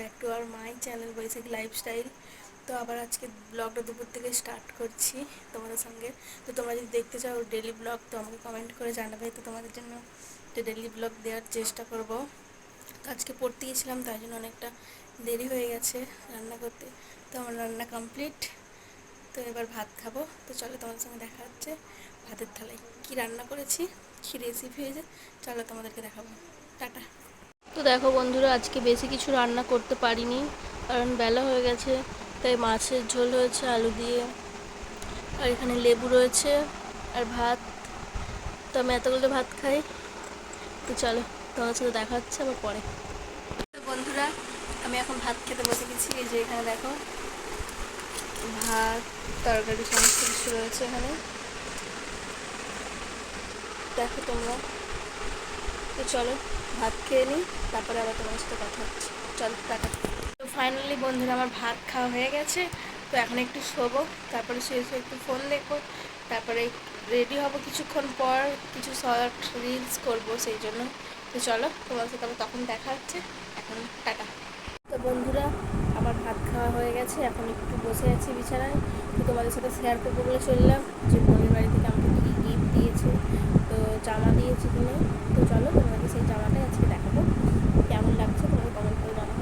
Back to R my channel Baishakhi lifestyle তো আবার আজকে ব্লগটা দুপুর থেকে স্টার্ট করছি তোমাদের সঙ্গে। তো তোমরা যদি দেখতে চাও ডেলি ব্লগ তো আমাকে কমেন্ট করে জানাবে। তো তোমাদের জন্য একটা ডেলি ব্লগ দেওয়ার চেষ্টা করব। তো আজকে পড়তে গেছিলাম তাই জন্য অনেকটা দেরি হয়ে গেছে রান্না করতে। তো আমার রান্না কমপ্লিট তো এবার ভাত খাব। তো চলো তোমাদের সঙ্গে দেখা হচ্ছে ভাতের থালায়। কী রান্না করেছি? কী রেসিপি হয়েছে? চলো তোমাদেরকে দেখাবো। টাটা। তো দেখো বন্ধুরা, আজকে বেশি কিছু রান্না করতে পারিনি, কারণ বেলা হয়ে গেছে, তাই মাছের ঝোল হয়েছে, আলু দিয়ে, আর এখানে লেবু রয়েছে, আর ভাত। তো আমি এতগুলো ভাত খাই। তো চলো তোমার সাথে দেখা হচ্ছে আবার পরে। বন্ধুরা, আমি এখন ভাত খেতে বসে গেছি, এই যে এখানে দেখো, ভাত, তরকারি, সমস্ত কিছু রয়েছে এখানে। দেখো তোমরা। তো চলো ভাত খেয়ে নিই, তারপরে আবার তোমার সাথে কথা হচ্ছে। চল, টাটা। তো ফাইনালি বন্ধুরা, আমার ভাত খাওয়া হয়ে গেছে। তো এখন একটু শোবো, তারপরে শুয়ে শুয়ে একটু ফোন দেখব। তারপরে রেডি হব কিছুক্ষণ পর, কিছু শর্ট রিলস করব সেই জন্য। তো চলো, তোমার সাথে আবার তখন দেখা হচ্ছে। এখন টাটা। তো বন্ধুরা, আমার ভাত খাওয়া হয়ে গেছে। এখন একটু বসে আছি বিছানায়। তো তোমাদের সাথে শেয়ার করব বলে চললাম যে বোনের বাড়ি থেকে আমাকে কী গিফট দিয়েছে। জামা দিয়েছি কিনে তো চলো তোমাকে সেই জামাটাই আজকে দেখাবো। কেমন লাগছে তোমাকে কমেন্ট করে জানাব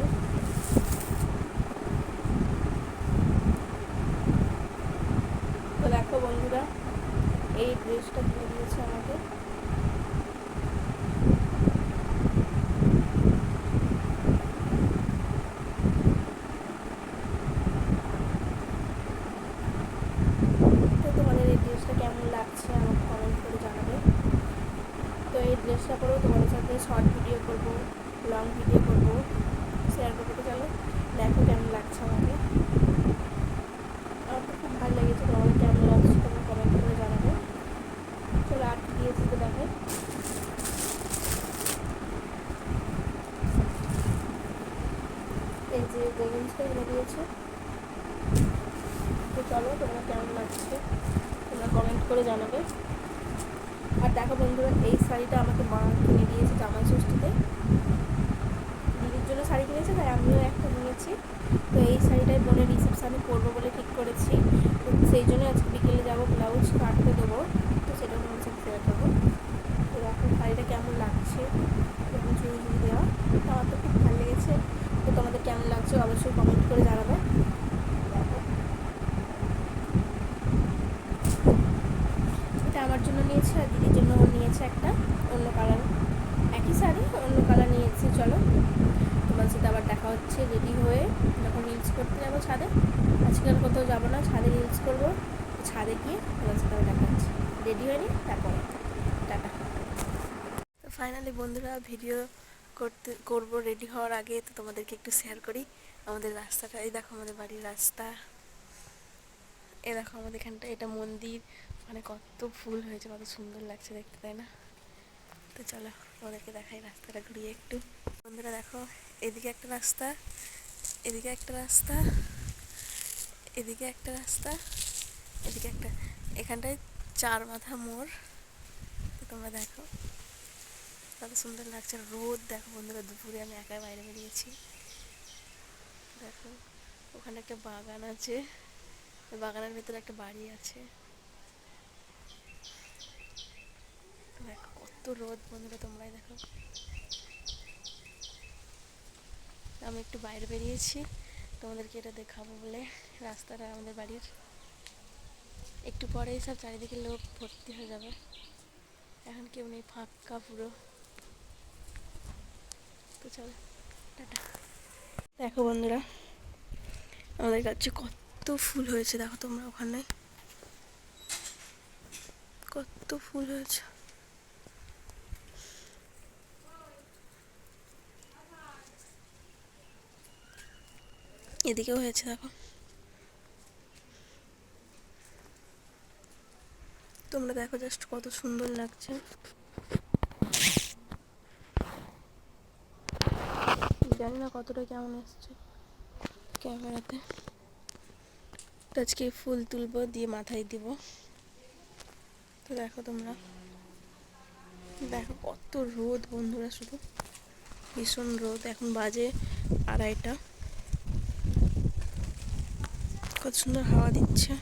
তো দেখো বন্ধুরা, এই ড্রেসটা কিনে দিয়েছে আমাকে। তো তোমাদের এই ড্রেসটা কেমন লাগছে আমাকে কমেন্ট করে এই ড্রেসটা পরেও তোমাদের সাথে শর্ট ভিডিও করব লং ভিডিও করব। শেয়ার করব তো চলো, দেখো কেমন লাগছে আমাকে। আমার তো খুব ভালো লেগেছে, তোমাদের কেমন লাগছে তোমরা কমেন্ট করে জানাবে। চলো আর দিয়েছি তো দেখো এই যে লেগিংসটা এনে দিয়েছে। তো চলো তোমরা কেমন লাগছে? তোমরা কমেন্ট করে জানাবে। আর দেখো বন্ধুরা, এই শাড়িটা আমাকে মা কিনে দিয়েছে জামাই ষষ্ঠীতে। দিদির জন্য শাড়ি কিনেছে, তাই আমিও একটা নিয়েছি। তো এই শাড়িটাই বোনের রিসেপশানে পরবো বলে ঠিক করেছি তো সেই জন্য আজকে বিকেলে যাব ব্লাউজ কাটতে দেবো তো সেটা তোমার সাথে শেয়ার করব তো দেখো শাড়িটা কেমন লাগছে এরকম চুড়ি চুড়ি দেওয়া তো আমার তো খুব ভালো লেগেছে তো তোমাদের কেমন লাগছে অবশ্যই কমেন্ট করে জানাবে দেখো এটা আমার জন্য নিয়েছে আর দিদির জন্য নিয়েছে একটা অন্য কালার একই শাড়ি অন্য কালার নিয়েছি, চলো। তোমার সাথে আবার দেখা হচ্ছে রেডি হয়ে যখন রিলস করতে যাব ছাদে। আজকাল কোথাও যাব না, ছাদে রিলস করব। ছাদে গিয়ে তোমার সাথে আবার দেখা হচ্ছে। রেডি হয়ে নি তারপরে। টাটা। তো ফাইনালি বন্ধুরা ভিডিও করতে, করব রেডি হওয়ার আগে তো তোমাদেরকে একটু শেয়ার করি। আমাদের রাস্তাটা, এই দেখো আমাদের বাড়ির রাস্তা। এ দেখো আমাদের এখানটা, এটা মন্দির। মানে কত ফুল হয়েছে, কত সুন্দর লাগছে দেখতে, তাই না? তো চলো। তোমাদেরকে দেখাই রাস্তাটা ঘুরিয়ে একটু। বন্ধুরা দেখো, এদিকে একটা রাস্তা, এদিকে একটা রাস্তা, এদিকে একটা রাস্তা, এদিকে একটা, এখানটায় চার মাথা মোড়। তোমরা দেখো, কত সুন্দর লাগছে রোদ। দেখো বন্ধুরা, দুপুরে আমি একাই বাইরে বেরিয়েছি। দেখো, ওখানে একটা বাগান আছে। বাগানের ভেতরে একটা বাড়ি আছে দেখো কত রোদ বন্ধুরা, তোমরাই দেখো। আমি একটু বাইরে বেরিয়েছি, তোমাদেরকে এটা দেখাবো বলে রাস্তাটা আমাদের বাড়ির। একটু পরেই সব চারিদিকে লোক ভর্তি হয়ে যাবে। এখন কেউ নেই, ফাঁকা পুরো। তো চলো, টাটা। দেখো বন্ধুরা, আমাদের কাছে কত ফুল হয়েছে, দেখো তোমরা ওখানে। কত ফুল হয়েছে। এদিকেও হয়েছে, দেখো। তোমরা দেখো জাস্ট কত সুন্দর লাগছে। জানি না কতটা কেমন এসছে ক্যামেরাতে। আজকে ফুল তুলবো, দিয়ে মাথায় দিব। তো দেখো তোমরা। দেখো কত রোদ বন্ধুরা শুধু। ভীষণ রোদ, এখন বাজে আড়াইটা। কত সুন্দর হাওয়া দিচ্ছে।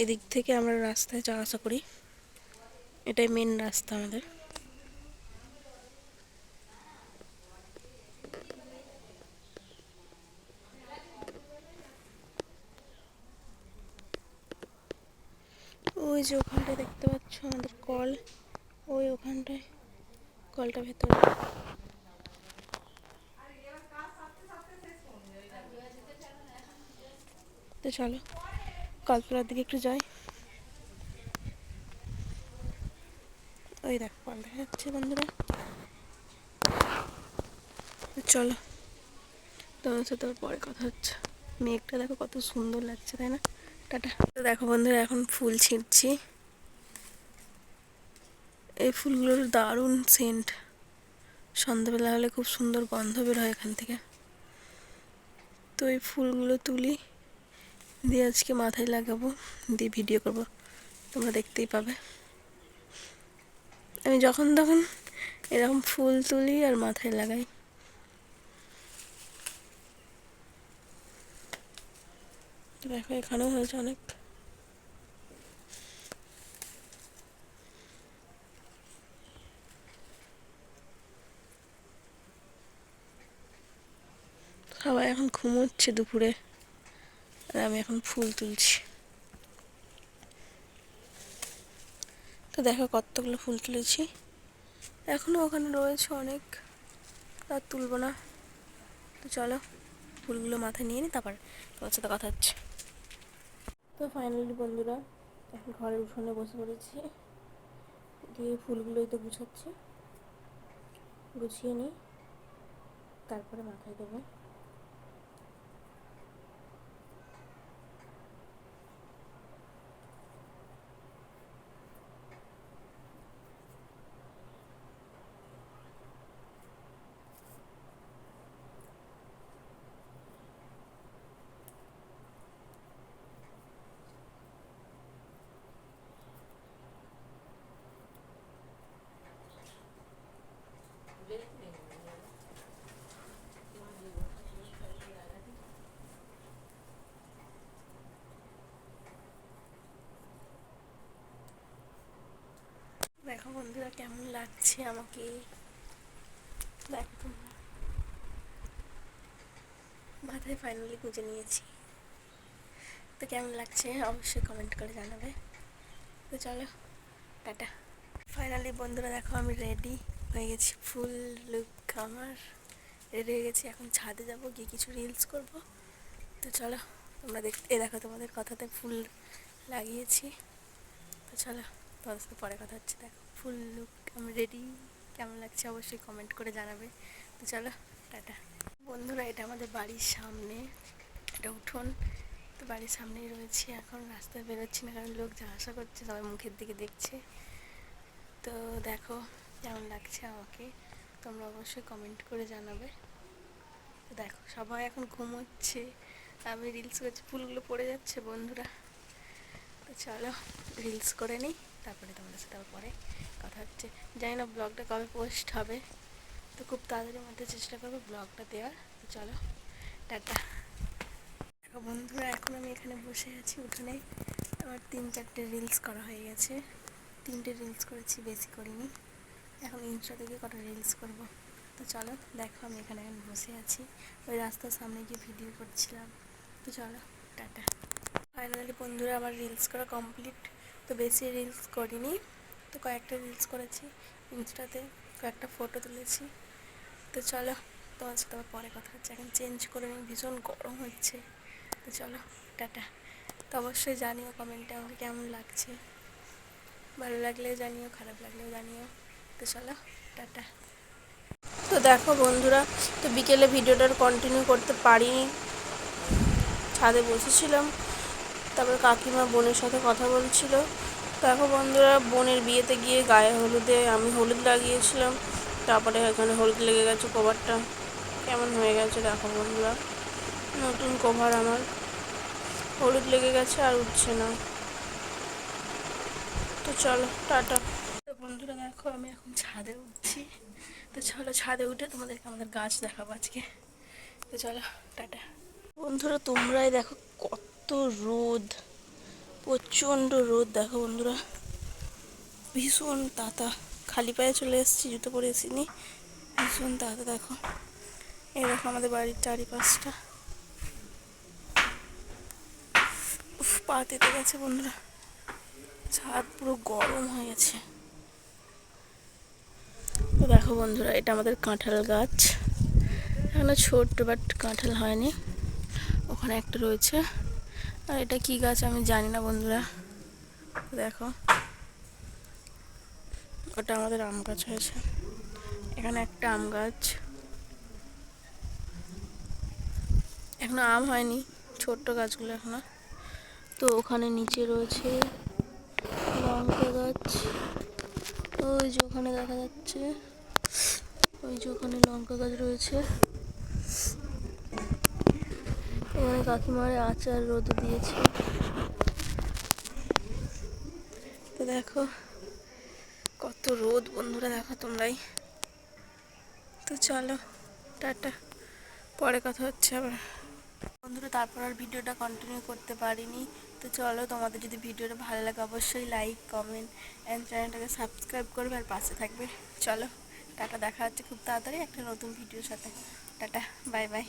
এদিক থেকে আমরা রাস্তায় যাওয়া আসা করি। এটাই মেন রাস্তা আমাদের। ওই যে ওখানটায় দেখতে পাচ্ছ আমাদের কল। ওই ওখানটায় কলটা ভেতরে। তো চলো কলতলার দিকে একটু যাই। ওই দেখ, কল দেখা যাচ্ছে বন্ধুরা। চলো, তোমার সাথে পরে কথা হচ্ছে। মেঘটা দেখো কত সুন্দর লাগছে, তাই না? টাটা তো দেখো বন্ধুরা, এখন ফুল ছিঁড়ছি। এই ফুলগুলোর দারুণ সেন্ট সন্ধ্যাবেলা হলে খুব সুন্দর গন্ধ বের হয় এখান থেকে। তো এই ফুলগুলো তুলি। দিয়ে আজকে মাথায় লাগাবো, দিয়ে ভিডিও করব। তোমরা দেখতেই পাবে। আমি যখন তখন এরকম ফুল তুলি আর মাথায় লাগাই। দেখো, এখানেও হয়েছে অনেক। সবাই এখন ঘুমোচ্ছে দুপুরে, আর আমি এখন ফুল তুলছি। তো দেখো কতগুলো ফুল তুলেছি। এখনও ওখানে রয়েছে অনেক, আর তুলবো না। তো চলো, ফুলগুলো মাথায় নিয়ে নিই তারপর তোমার সাথে কথা হচ্ছে। তো ফাইনালি বন্ধুরা, এখন ঘরের উঠোনে বসে পড়েছি। দিয়ে ফুলগুলোই তো গুছাচ্ছি। গুছিয়ে নিই, তারপরে মাথায় দেবো। দেখো বন্ধুরা, কেমন লাগছে আমাকে? দেখো তোমরা। মাথায় ফাইনালি গুঁজে নিয়েছি। তো কেমন লাগছে? অবশ্যই কমেন্ট করে জানাবে। তো চলো, টাটা। ফাইনালি বন্ধুরা, দেখো আমি রেডি হয়ে গেছি, ফুল লুক আমার রেডি হয়ে গেছি। এখন ছাদে যাব, গিয়ে কিছু রিলস করব। তো চলো, তোমরা দেখতে এ দেখো তোমাদের কথাতে ফুল লাগিয়েছি। তো চলো, তোমাদের সাথে পরে কথা হচ্ছে, দেখো। ফুল লুক আমি রেডি কেমন লাগছে অবশ্যই কমেন্ট করে জানাবে। তো চলো, টাটা। বন্ধুরা, এটা আমাদের বাড়ির সামনে, এটা উঠোন। তো বাড়ির সামনেই রয়েছে, এখন রাস্তায় বেরোচ্ছি না, কারণ লোক যা আশা করছে সবাই মুখের দিকে দেখছে। তো দেখো কেমন লাগছে আমাকে, তোমরা অবশ্যই কমেন্ট করে জানাবে। দেখো, সবাই এখন ঘুমোচ্ছে, আমি রিলস করছি, ফুলগুলো পড়ে যাচ্ছে বন্ধুরা। তো চলো রিলস করে নিই, তারপরে তোমাদের সাথে আবার পরে কথা হচ্ছে। জানি না ব্লগটা কবে পোস্ট হবে, তো খুব তাড়াতাড়ির মধ্যে চেষ্টা করব ব্লগটা দেওয়ার। তো চলো, টাটা। বন্ধুরা, এখন আমি এখানে বসে আছি উঠোনে আমার তিন চারটে রিলস করা হয়ে গেছে। তিনটে রিলস করেছি, বেশি করিনি। এখন ইনস্টা থেকে কটা রিলস করব? তো চলো, দেখো আমি এখানে এখন বসে আছি। ওই রাস্তার সামনে গিয়ে ভিডিও করছিলাম। তো চলো, টাটা। ফাইনালি বন্ধুরা, আমার রিলস করা কমপ্লিট তো বেশি রিলস করিনি। তো কয়েকটা রিলস করেছি ইনস্টাতে, কয়েকটা ফটো তুলেছি। তো চলো, তোমার সাথে আবার পরে কথা হচ্ছে। এখন চেঞ্জ করে নিই, ভীষণ গরম হচ্ছে। তো চলো, টাটা। তো অবশ্যই জানিও কমেন্টে আমাকে কেমন লাগছে। ভালো লাগলেও জানিও, খারাপ লাগলেও জানিও। তো চলো, টাটা। তো দেখো বন্ধুরা, তো বিকেলে ভিডিওটা কন্টিনিউ করতে পারিনি। ছাদে বসেছিলাম, তারপর কাকিমা বোনের সাথে কথা বলছিল। দেখো বন্ধুরা, বোনের বিয়েতে গিয়ে গায়ে হলুদে আমি হলুদ লাগিয়েছিলাম, তারপরে এখানে হলুদ লেগে গেছে কভারটা। কেমন হয়ে গেছে দেখো বন্ধুরা, নতুন কভার আমার। হলুদ লেগে গেছে আর উঠছে না। তো চলো, টাটা। দেখো, আমি এখন ছাদে উঠছি। তো চলো ছাদে উঠে তোমাদেরকে আমাদের গাছ দেখাবো আজকে। তো চলো, টাটা। বন্ধুরা, তোমরাই দেখো কত রোদ, প্রচণ্ড রোদ। দেখো বন্ধুরা, ভীষণ তাতা। খালি পায়ে চলে এসেছি, জুতো পরে এসিনি ভীষণ তাতা, দেখো। এই দেখো আমাদের বাড়ির চারিপাশটা। পা তেতে গেছে বন্ধুরা। ছাদ পুরো গরম হয়ে গেছে। দেখো বন্ধুরা, এটা আমাদের কাঁঠাল গাছ। এখনও ছোট্ট বাট কাঁঠাল হয়নি। ওখানে একটা রয়েছে। আর এটা কি গাছ আমি জানি না বন্ধুরা। দেখো। ওটা আমাদের আম গাছ হয়েছে। এখানে একটা আম গাছ। এখনও আম হয়নি, ছোট্ট গাছগুলো এখনও। তো ওখানে নিচে রয়েছে লঙ্কা গাছ। ওই যে ওখানে দেখা যাচ্ছে। ওই যে ওখানে লঙ্কা গাছ রয়েছে। এখানে কাকিমারে আচার রোদ দিয়েছে। তো দেখো, কত রোদ বন্ধুরা, দেখো তোমরাই। তো চলো, টাটা। পরে কথা হচ্ছে আবার। বন্ধুরা, তারপর আর ভিডিওটা কন্টিনিউ করতে পারিনি। তো চলো, তোমাদের যদি ভিডিওটা ভালো লাগে, অবশ্যই লাইক কমেন্ট অ্যান্ড চ্যানেলটাকে সাবস্ক্রাইব করবে আর পাশে থাকবে। চলো। টাটা দেখা হচ্ছে খুব তাড়াতাড়ি একটা নতুন ভিডিওর সাথে। Tata bye bye.